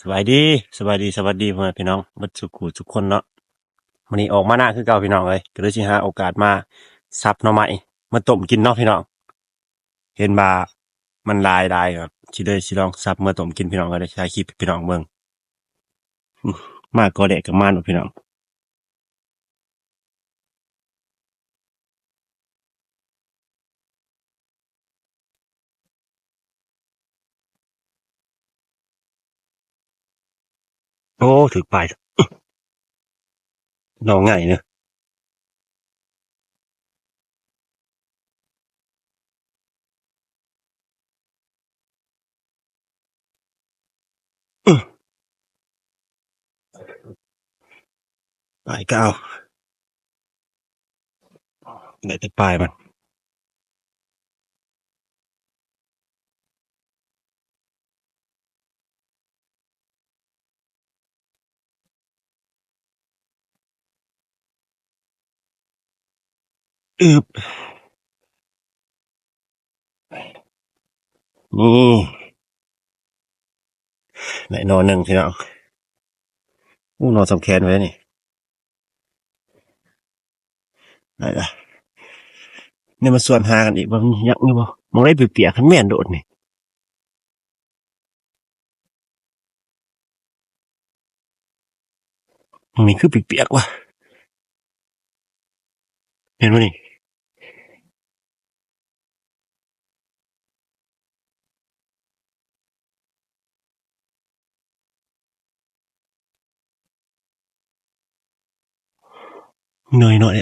สบายดีสบายดีสวัสดีพ่อแม่พี่น้องบัดสุขูทุกคนเนาะวันนี้ออกมาหน้าคือเก่าพี่น้องเลยก็เลยสิหาโอกาสมาซับหน่อไม้มาต้มกินเนาะพี่น้อง เห็นบ่ามันลายได้ครับสิเลยสิลองซับมาต้มกินพี่น้องก็ได้ใช้คลิปพี่น้องเบิ่งมากก็แดกกับมานพี่น้อง โอ้ถึกไปน้องง่ายเนอะปลายก็เอาได้แต่ปลายมัน อึบนี่ไหนนอนหนึ่งพี่น้องอู้นอนสำแขนไว้นี่ไหนล่ะเนี่ยมาส่วนหากันอีกว่ามันยักนี่บ่มองได้เปียกๆขันแม่นโดดนี่มันมีคือเปียกๆวะเห็นไหมนี่ หน่อ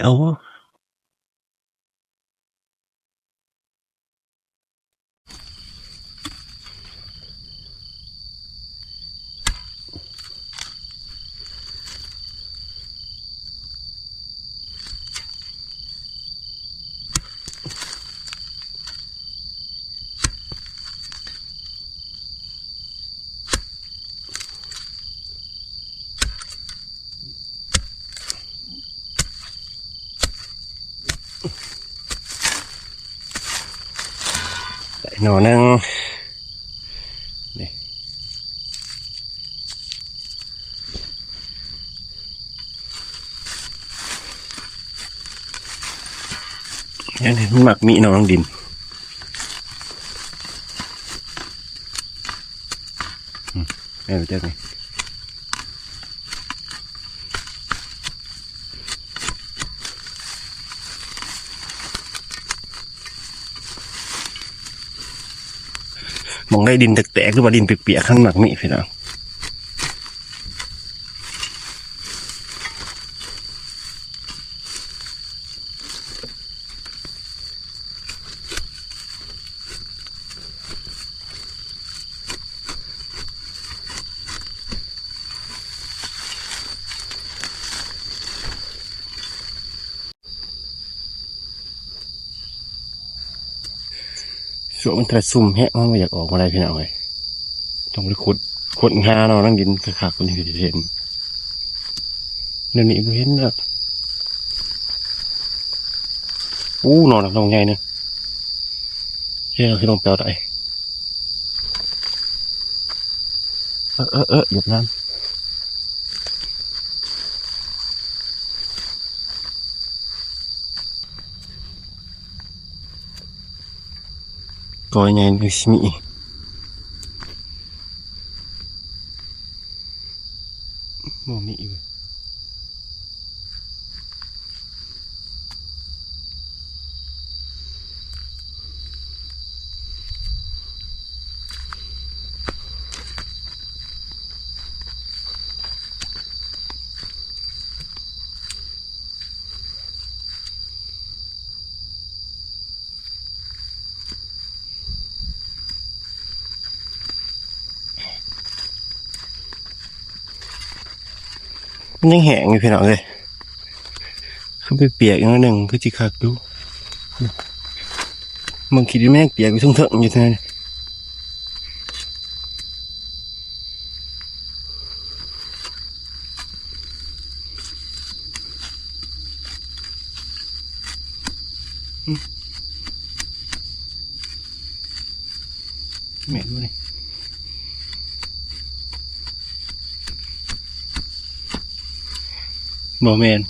หน่อยเอาวะแต่หน่งนี่นี่มันหมักมีหนองดินนี่เราเจอไง ได้ดินแตกๆหรือว่าดินเปียกๆข้างหมักมีพี่น้อง มันกระซุ่มแฮะมันไม่อยากออกมาได้พี่น้องเลยต้องไปขุดขุดหาเนาะนั่งดินคักๆคนที่เห็นเดี๋ยวนี้ไม่เห็นแบบอู้นอนหลับนอนไงเนี่ยเฮ้ยเราคือลงแปลวได้เออเออเออหยุดน้ำ ก่อยไง มันยังแห้งอยู่พี่น้องเลยขึ้นไปเปียกอีกนิดหนึ่งคือจิคักดูมันคิดว่าแม่งเปียกไปทุ่งเถิงอยู่เท่านั้นอืมแม่งดูนี่ โมเมน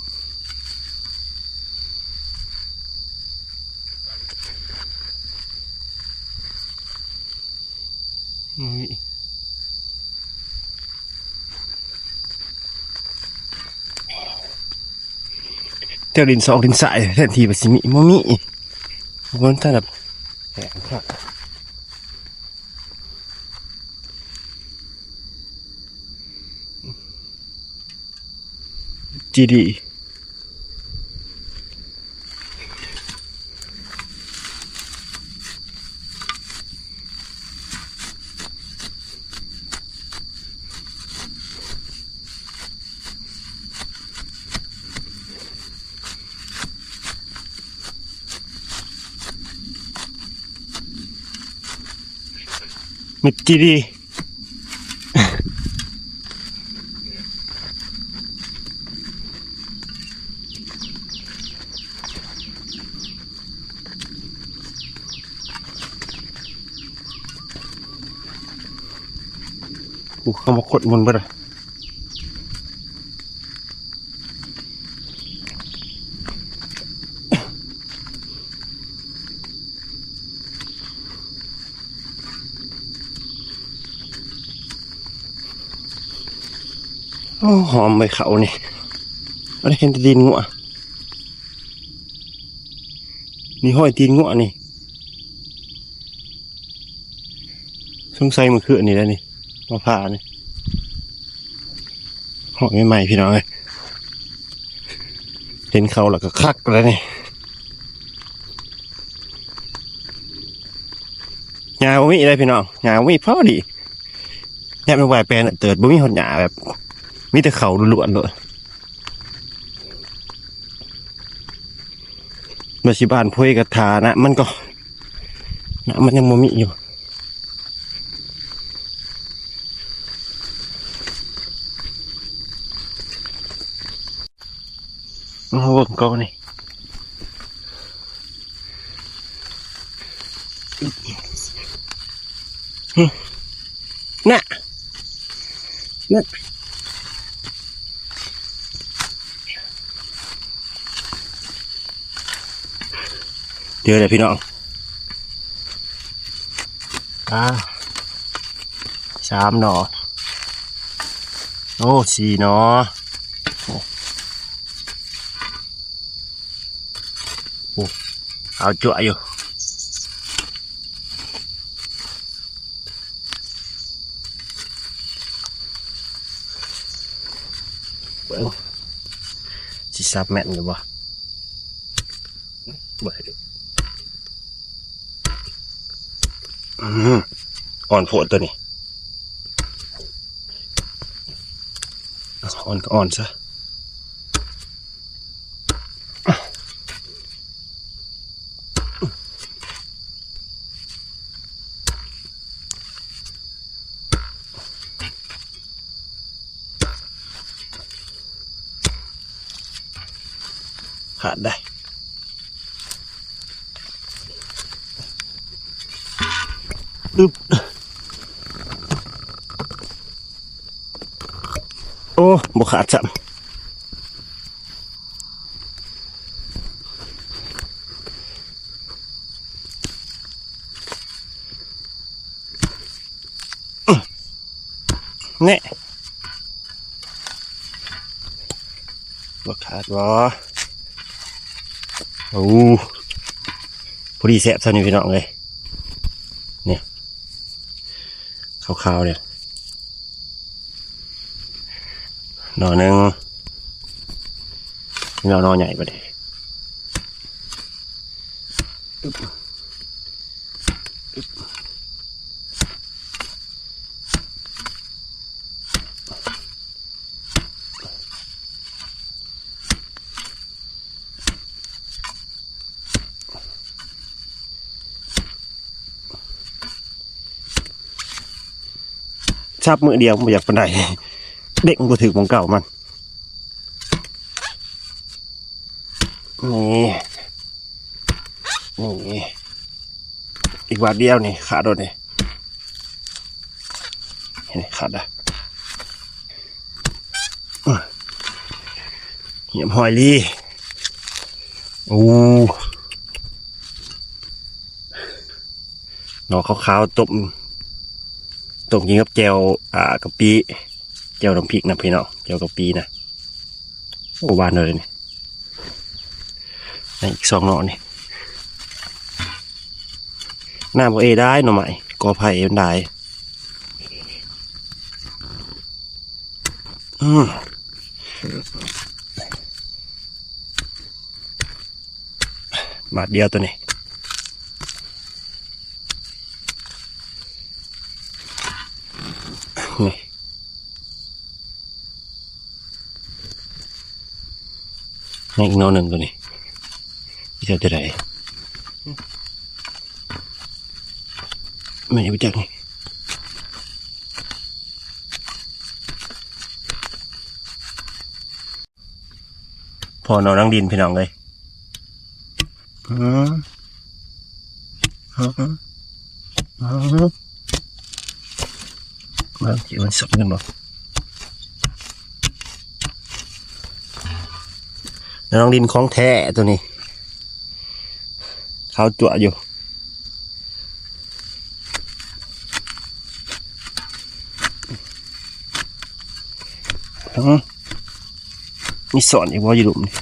เจ้าดินสองดินสายแทนทีไปสิมีมมีมันถ้าแบบแหงค่ะจี ดีมิด กูเข้ามาขดมุนไปเลยโอ้หอมไปเขานี่ไม่ได้เห็นตีนงัวนี่ห้อยตีนงัวนี่สงสัยมันคืออันนี้แล้วนี่ มาผ่านี่หอยใหม่ๆพี่น้องเลยเห็นเขาแล้วก็คักแล้วนี่หญ้าบ่มีอะไรพี่น้องหญ้าบ่มีพอดีแยบเป็นไหวแปลนเติดบ่มีหดหญ้าแบบมีแต่เขาล้วนๆเลยมาชิบานพุยกระทานะ มันก็นะมันยังมมีอยู่ เอาเบิ่งก่อนนี่หึน่ะน่ะเดี๋ยวเลยพี่น้องอ่าสามหนอ โอ้สี่หนอโอ้ โอ้เอาจั่วอยู่เบิ้งสิซับแม่นอยู่บ่เบิดอืมอ่อนโพดตัวนี้อ่อนก็อ่อนซะ อึบโอ้บกขาดจับเนี่ยบขาดวะโอ้พอดีแสบซะนี่พี่น้องเลย ขาวๆเนี่ยหน่อหนึ่งนี่เรานอใหญ่ไปเลย ชับมือเดียวไม่อยากปานใดเด็กมันก็ถือของเก่ามันนี่นี่อีกบาทเดียวนี่ขาดโดนนี่เห็นไหมขาดอะเหี่ยมหอยลีโอ้หนอขาวๆต้ม ต้มกินกับแจวอ่ากะปิแจวน้ำพริกนะพี่น้องแจวกะปินะโอ้บานเลยนี่นอีกสองหนอนี่หน้าบ่เอได้หน่อใหม่กอไผ่มันได้อืมาเดียวตัวนี้ นี่นี่อีกโนหนึ่งตัวนี้ที่จะได้ไม่ได้ไปจักนี่พอนอนนั่งดินพี่น้องเลยอืมอืมอืม มาเกี่ยวมันสดกันบ่แล้วน้องดินของแท้ตัวนี้เขาจั่วอยู่มีสอนอีกว่าอยู่หลุมนี่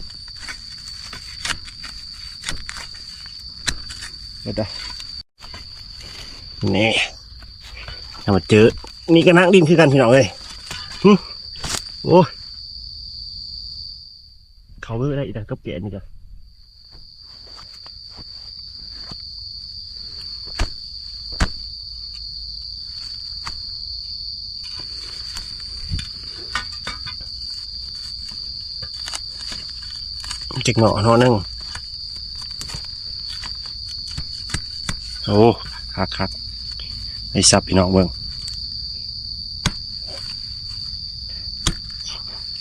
เดี๋ยวได้นี่ถ้ามาเจอ นี่ก็นั่งดินคือกันพี่น้องเลยหึโอ้ยเขาเบื่ได้อีกแต่ก็เปลี่ยนนี่กันจิกหน่อนอนึงโอ้คักคักไอ้ซับพี่น้องเบิ่ง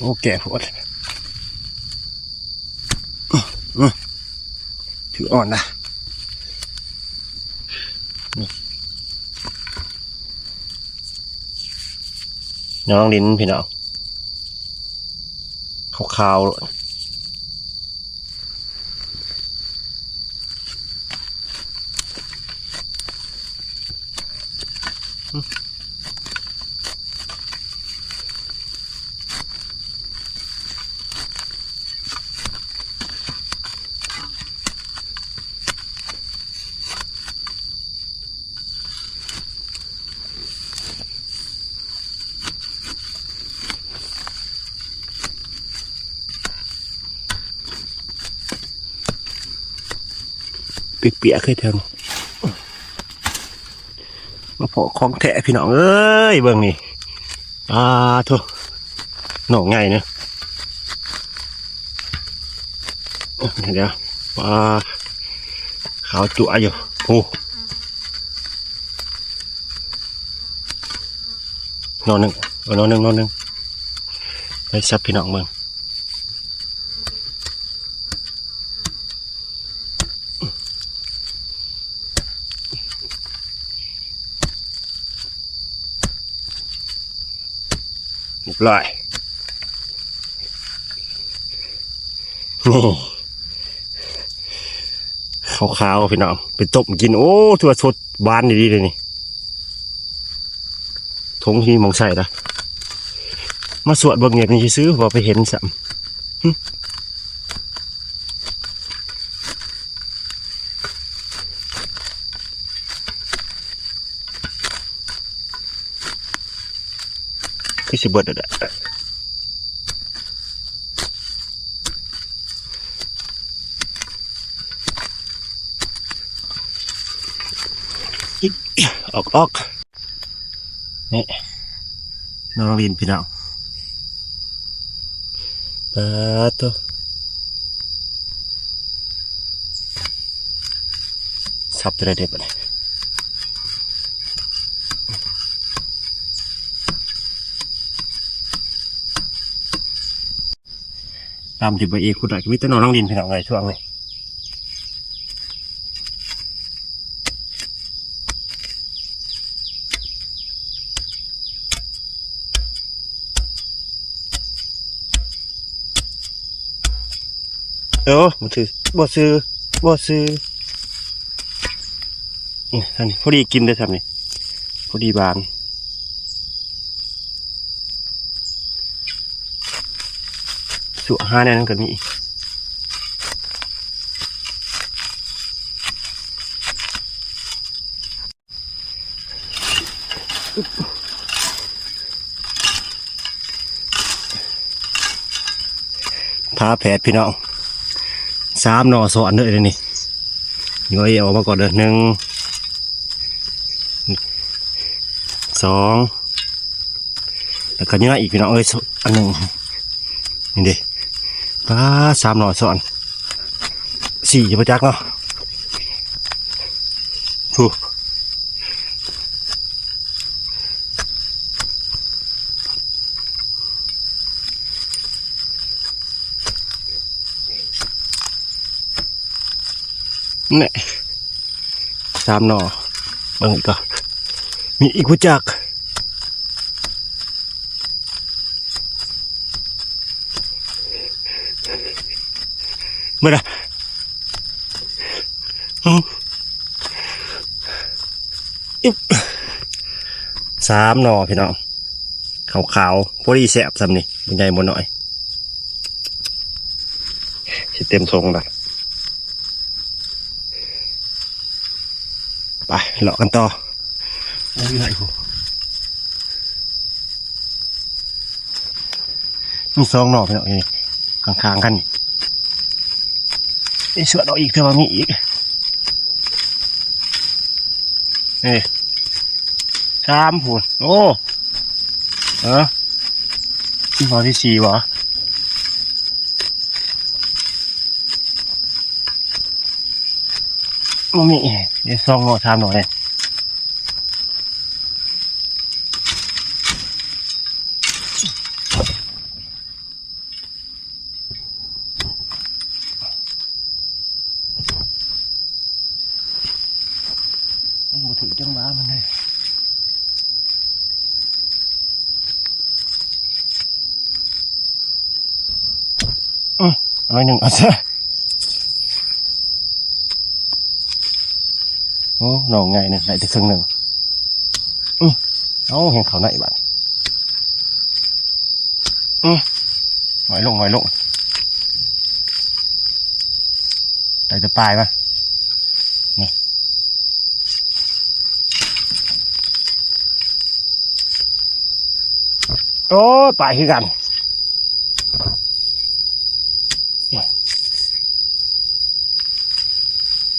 โอ้แก่ปวดอื้ออื้อถืออ่อนนะน้องลิ้นพี่น้องขาวๆ เปียกๆเคยเทิงมาพอของแทะพี่น้องเอ้ยเบิ่งนี่อ่าโทุหน่องไงเนอะเดี๋ยวปลาขาวจั่วอยู่โอ้นอนหนึ่งเอานอนหนึ่งนอนหนึ่งไปซับพี่น้องเบิ่ง เรียบร้อยนี่ขาวๆพี่น้องไปต้มกิน โอ้ถั่วสดบานดีๆเลยนี่ทงที่มองใส่ละมาสวดเบิ่งเงียบนี่ซื้อพอไปเห็นสัม หึคือสิเบิดอะเด้อออกออกนี่น้องลินพี่น้องปาตัวสับจะได้เด็ดปะเนี่ย ตามที่ใบเอกคุณหน่ก็มีแต่น้องน้องลินพี่น้องไงช่วงนี้เออบ่ซื้อบ่ซื้อบ่ซื้อนี่ท่านนี่พอดีกินได้ทำนี่พอดีบาน สุห้าแน่นั่นก็มีอีกพาแผดพี่น้องสามหน่อสอนเลยเดี๋ยนี่ย่อยออกมาก่อนเด้อหนึ่งสองแล้วก็เนื้ออีกพี่น้องเอ้ยอันหนึ่งนี่ดิ ปลาสามหน่อสอนสี่จะประจักเนาะผู้เนี่ยสามหน่อเบิ่งกก่อนมีอีกประจักร อืมอิ๊บสามหน่อพี่น้องขาวขาวๆพอดีแสบสำนี่บนใหญ่บนหน่อยสิเต็มทรงละไปเลาะกันต่อโอ้ยไหนกูมีสองหน่อพี่น้องอยู่นี่ข้างๆกันนี่ ไอ้สวนเอาอีกเธอมามีอีกเอ้สามผุนโอ้เออที่พอที่สี่วะมันมีเดี๋ยวซองหน่อยทำหน่อยเลยมันบ่ถือจังหวะมันเลย อืมเอะไรหนึ่งเอาซะโอ้หนองไงเนี่ยได้แต่ครึ่งหนึ่งอืมเอาเห็นเขาไหนบ้างอืมหน่อยลงหน่อยลงได้แต่ปลายมาโอ้ยไปคือกัน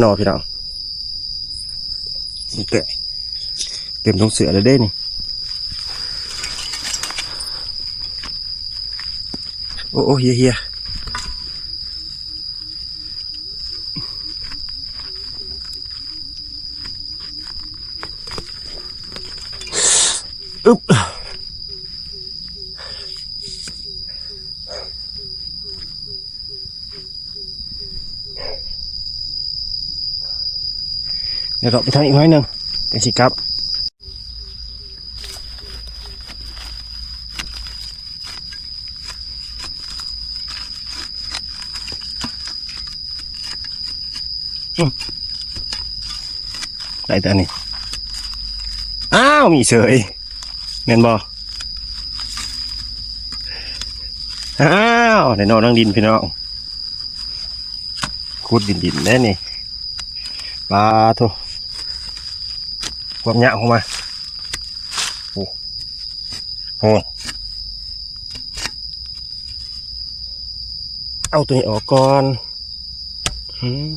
หนอพี่น้องนี่เตะเต็มตรงเสือเลยเด้นี่โอ้ เราไปทางอีกน้อยหนึ่งเดี๋สิครับได้แต่นี่อ้าวมีเฉยเงินบออ้าวในนอนนั่งดินพี่น้องขุดดินดินแน่นี่ปลาทุก ความยาวเข้ามาโอ้โหเอาตัวนี้ออกก่อนหืม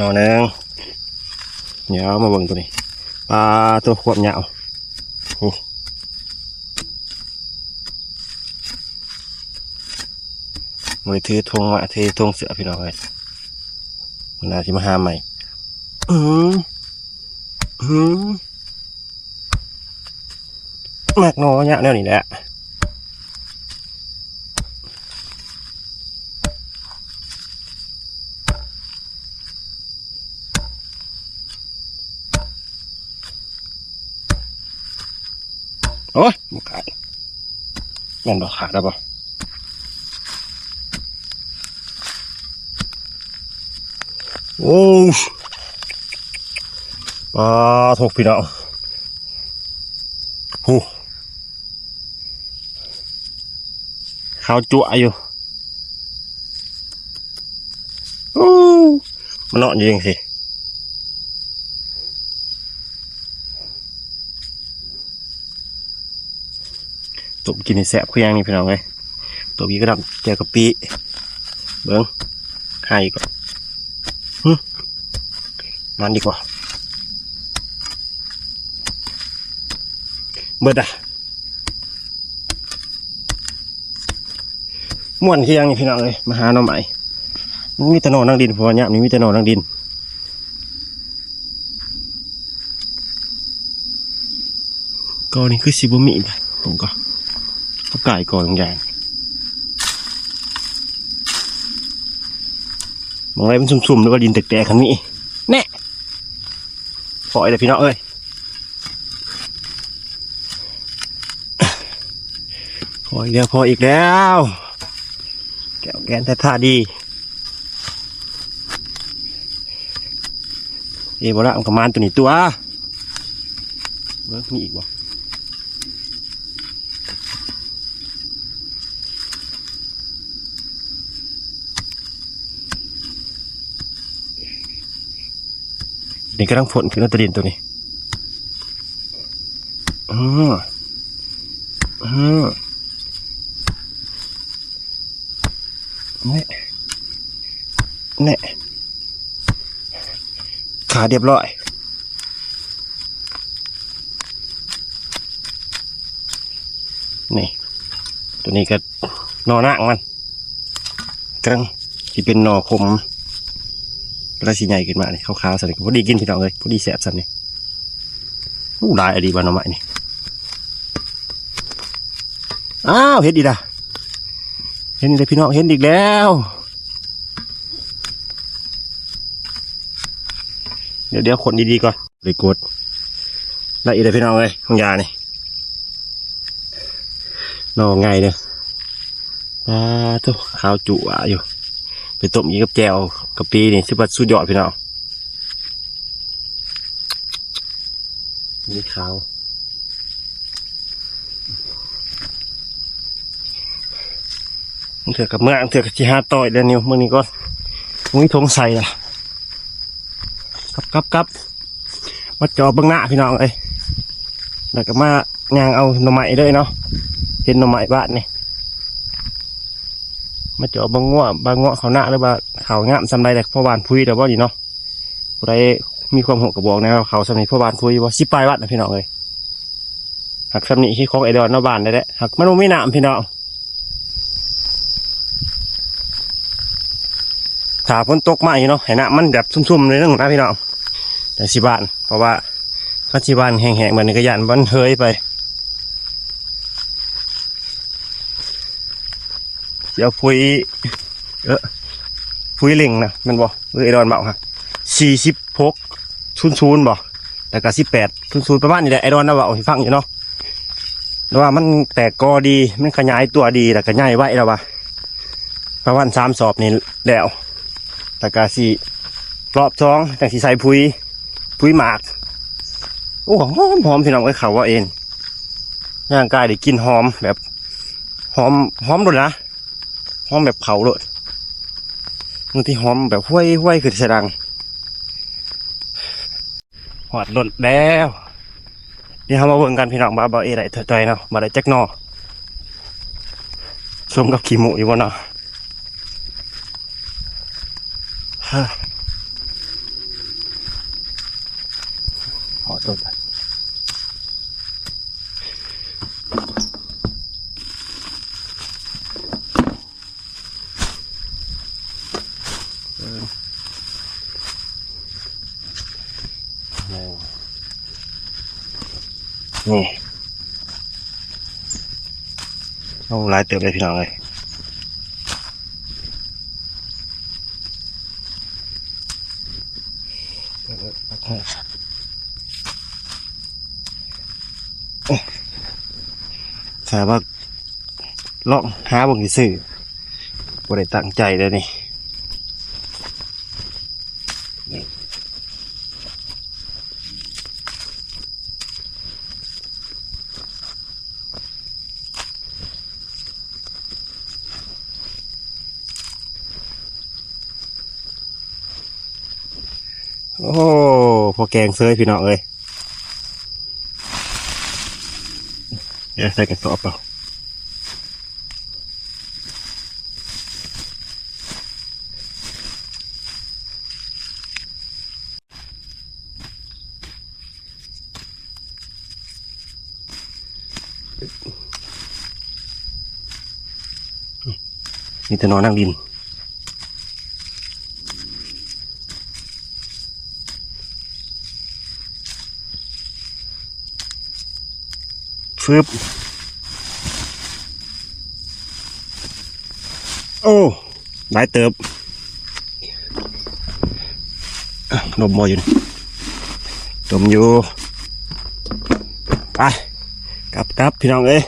นอนหนึ่งเดี๋ยวมาเบิ่งตัวนี้ปลาตัวขวบยาวโอ้ มือถือทงมาถือทงเสือพี่น้องเลยมันน่าที่มาหาใหม่อืมอืมแมกโนเนี่ยแนวนี้แหละโอ้ยมันขาดแมันบอกขาดแล้วปะ โอ้ปลาทกพี่น้องหูข้าวจั่วอยู่โอ้มันเนาะยิงสิตุ่มกินแสบคือหยังนี่พี่น้องเลยตัวนี้ก็ดำเจอกะปิเบิ้งให้ก่อน มันดีกว่าเบิดอะม่วนเคือหยังนี่พี่น้องเลยมาหาหน่อใหม่มันมีต่หนอนนั่งดินพราะว่าเนี่ยมันมีต่หนอนนั่งดินก็นี่คือซิบุมิไปผมก็ก็ไก่ก่อนอย่างมองอะไรมันซุ่มๆแล้วก็ดินแตกๆขันนี้แน่ ปล่อยเลยพี่น้องเอ้ยพออีกแล้วพออีกแล้ว แก้วแกนท่าดีเอบระมันกระมานตัวนี้ตัวเบิร์มีอีกบ่ นี่กำลังฝนขึ้นตะดินตัวนี้อืออือเนี่เนี่ขาเรียบร้อยนี่ ตัวนี้ก็นอหน้างมันกำลังที่เป็นนอคม ราชิใหญ่ขึ้นมาเนี่ยขาวๆสันนี่พอดีกินพี่น้องเลยพอดีแสบสันนี่อู้ได้อดีวันเอาใหม่นี่อ้าวเห็นดีละเห็นอีเลยพี่น้องเห็นอีกแล้วเดี๋ยวเดี๋ยวคนดีๆก่อนเลยกดได้อีกเลยพี่น้องเลยของยานี่นองไงเด้อปลาตัวขาวจุ๋อะอยู่ ไปต้มยีกับแจวกับปีนี่ชิบัดสุดยอดพี่น้องนี่ขาวมันเถื่อกับเมื่อมันเถื่อกับที่ห้าต่อยเดือนนิ้วมื่อนี้ก็มุ้ยทงใส่ละกับกับกับมาจอเบื้องหน้าพี่น้องเลยแล้วก็มายางเอาหน่อไม้เลยเนาะเห็นหน่อไม้บ้านนี่ มาเจาะบางง้วบางง้วเขาหน้าหรือว่าเขางามสำไรแต่พ่อบานพุยแต่ว่านี่เนาะผู้ใดมีความหกกระบอกนะครับเขาสำนีพ่อบานพุยว่าสิปลายวัดนะพี่น้องเลยหักสำนีที่ของไอดอนนาบานได้แหละหักมันไม่หนามพี่น้องถ้าฝนตกมาอยู่เนาะให้น้ำมันแบบซุ่มๆเลยนึงนะพี่น้องแต่สิบาน เพราะว่าถ้าสิบานแห้งๆมันก็ยันมันเฮยไป ดี๋ยวพุยเออพุยเล่งนะมันบอกเออไอดอนเบาฮะสี่สิบหกชุนชุนบอกแล้วก็สิบแปดชุนชุนประมาณนี้แหละไอดอนนะเบาให้ฟังอยู่เนาะแล้วว่ามันแตกกอดีมันขยายตัวดีแล้วก็ใหญ่ไว้แล้วว่าประมาณสามสอบนี่แล้วแตะกาสีรอบสองแต่สีใส่พุยพุยหมากโอ้หอมหอมพี่น้องไอ้เขาว่าเองย่างกายได้กลินหอมแบบหอมหอมเลยนะ หอมแบบเขาเลยบางทีหอมแบบห้วยห้วยคือสดังหอดหล่นแล้วเดี๋ยวเรามาเบิ่งกันพี่น้องบาบาเอไรเถอยๆเนาะมาได้จักนอสมกับขี้หมูอยู่วะเนาะฮ่าหอดหล่น นี่เอาลายเติมเลยพี่น้องเลยสาว่าลาะหาบางทีซื้อบ่ได้ตั้งใจเลยนี่ โอ้พ อแกงเซยพี่น้องเอ้ยเดี๋ยวใส่กระสอบเปล่ามีแต่นอนนั่งดิน ฟึบโอ้ได้เติบอะนมมออยู่นี่นมอยู่ ไปกลับกลับพี่น้องเอ้ย